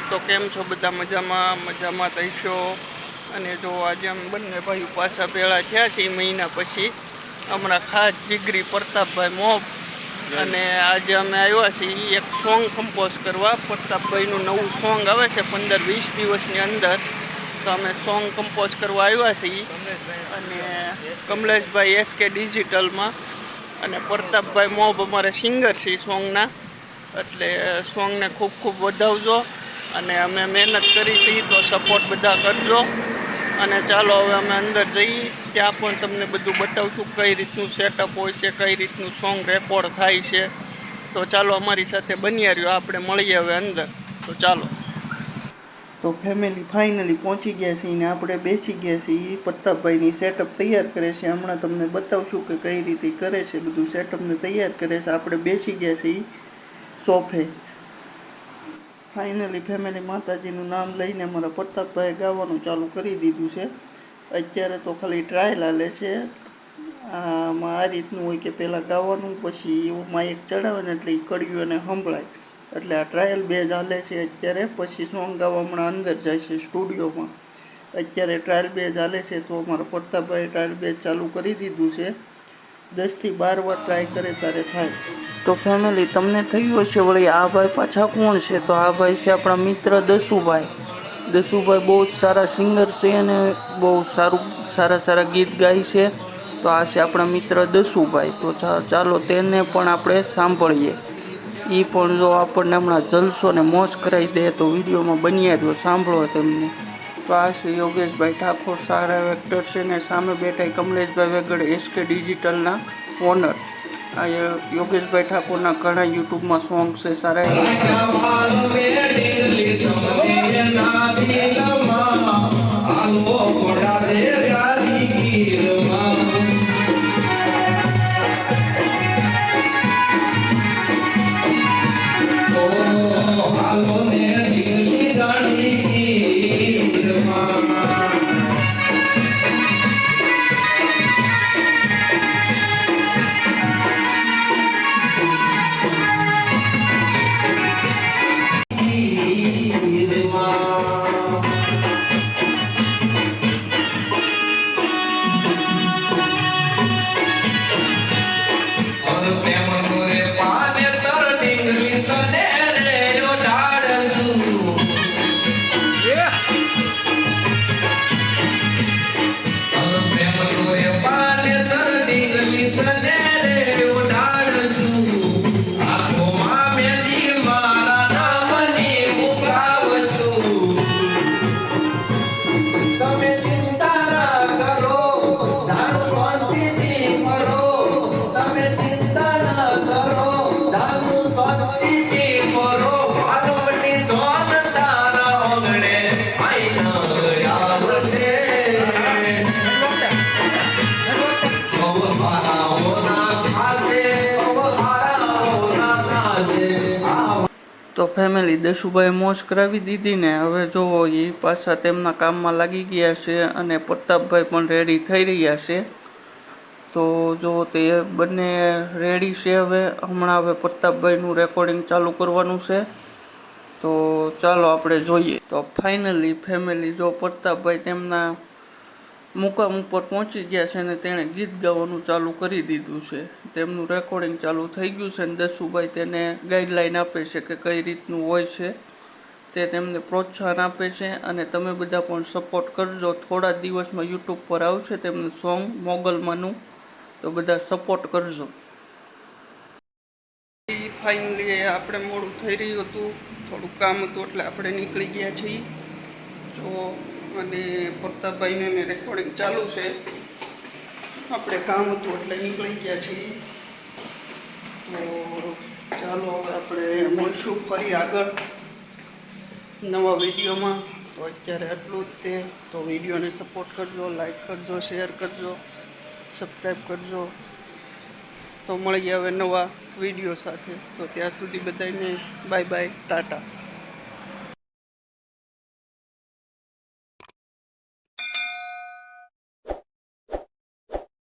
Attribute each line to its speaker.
Speaker 1: કેમ છો બધા મજામાં? મજામાં થઈશો? અને જો આજે અમે બંને ભાઈઓ પાછા ભેળા થયા છે મહિના પછી હમણાં ખાસ જીગરી પ્રતાપભાઈ મોબ. અને આજે અમે આવ્યા છીએ એક સોંગ કમ્પોઝ કરવા. પ્રતાપભાઈનું નવું સોંગ આવે છે પંદર વીસ દિવસની અંદર. તો અમે સોંગ કમ્પોઝ કરવા આવ્યા છીએ. અને કમલેશભાઈ એસકે ડિજિટલમાં અને પ્રતાપભાઈ મોબ અમારે સિંગર છે સોંગના. એટલે સોંગને ખૂબ ખૂબ વધાવજો. અને અમે મહેનત કરી છીએ તો સપોર્ટ બધા કરજો. અને ચાલો હવે અમે અંદર જઈએ. ત્યાં પણ તમને બધું બતાવશું કઈ રીતનું સેટઅપ હોય છે, કઈ રીતનું સોંગ રેકોર્ડ થાય છે. તો ચાલો અમારી સાથે બન્યા રહ્યો. આપણે મળીએ હવે અંદર. તો ચાલો. તો ફેમિલી ફાઇનલી પહોંચી ગયા છીએ ને આપણે બેસી ગયા છીએ પ્રતાપભાઈની સેટઅપ તૈયાર કરે છે. હમણાં તમને બતાવશું કે કઈ રીતે કરે છે. બધું સેટઅપને તૈયાર કરે છે. આપણે બેસી ગયા છીએ સોફે ફાઇનલી ફેમિલી માતાજીનું નામ લઈને મારા પ્રતાપભાઈએ ગાવાનું ચાલુ કરી દીધું છે. અત્યારે તો ખાલી ટ્રાયલ હાલે છે. આમાં આ રીતનું હોય કે પહેલાં ગાવાનું, પછી એવું માઇક ચડાવે ને એટલે એ કડિયું એને સંભળાય. એટલે આ ટ્રાયલ બેઝ હાલે છે અત્યારે. પછી સોંગ ગાવા હમણાં અંદર જાય છે સ્ટુડિયોમાં. અત્યારે ટ્રાયલ બેઝ હાલે છે તો અમારા પ્રતાપભાઈએ ટ્રાયલ બે ચાલુ કરી દીધું છે. દસથી બાર વાર ટ્રાય કરે ત્યારે થાય. તો ફેમિલી તમને થયું હશે વળી આ ભાઈ પાછા કોણ છે? તો આ ભાઈ છે આપણા મિત્ર દસુભાઈ. દસુભાઈ બહુ જ સારા સિંગર છે અને બહુ સારું, સારા સારા ગીત ગાય છે. તો આ છે આપણા મિત્ર દસુભાઈ. તો ચાલો તેને પણ આપણે સાંભળીએ. એ પણ જો આપણને હમણાં જલસો ને મોજ કરાવી દે તો વિડીયોમાં બન્યા જો સાંભળો તેમને. તો આ છે યોગેશભાઈ ઠાકોર, સારા એક્ટર છે ને સામે બેઠા કમલેશભાઈ વેગડ એસકે ડિજિટલના ઓનર આ યોગેશભાઈ ઠાકોરના ઘણા યુટ્યુબમાં સોંગ છે સારા તો ફેમિલી દશુભાઈ મોજ કરાવી દીધી ને. હવે જોવો એ પાછા તેમના કામમાં લાગી ગયા છે અને પ્રતાપભાઈ પણ રેડી થઈ રહ્યા છે. તો જો તે બંને રેડી છે હવે. હમણાં હવે પ્રતાપભાઈનું રેકોર્ડિંગ ચાલુ કરવાનું છે. તો ચાલો આપણે જોઈએ. તો ફાઇનલી ફેમિલી જો પ્રતાપભાઈ તેમના મુકામ ઉપર પહોંચી ગયા છે અને તેણે ગીત ગાવાનું ચાલુ કરી દીધું છે. તેમનું રેકોર્ડિંગ ચાલુ થઈ ગયું છે અને દસુભાઈ તેને ગાઈડલાઈન આપે છે કે કઈ રીતનું હોય છે તે તેમને પ્રોત્સાહન આપે છે અને તમે બધા પણ સપોર્ટ કરજો. થોડા દિવસમાં યુટ્યુબ પર આવશે તેમનું સોંગ મોગલમાંનું તો બધા સપોર્ટ કરજો. ફાઇનલી આપણે મોડું થઈ રહ્યું હતું. થોડું કામ હતું એટલે આપણે નીકળી ગયા છીએ. જો અને પ્રતાપભાઈને રેકોર્ડિંગ ચાલુ છે. આપણે કામ હતું એટલે નીકળી ગયા છીએ. તો ચાલો હવે આપણે મળશું ફરી આગળ નવા વિડીયોમાં. તો અત્યારે આટલું જ તે. તો વિડીયોને સપોર્ટ કરજો લાઈક કરજો શેર કરજો સબસ્ક્રાઈબ કરજો. તો મળીએ હવે નવા વીડિયો સાથે. તો ત્યાં સુધી બધાને બાય બાય ટાટા.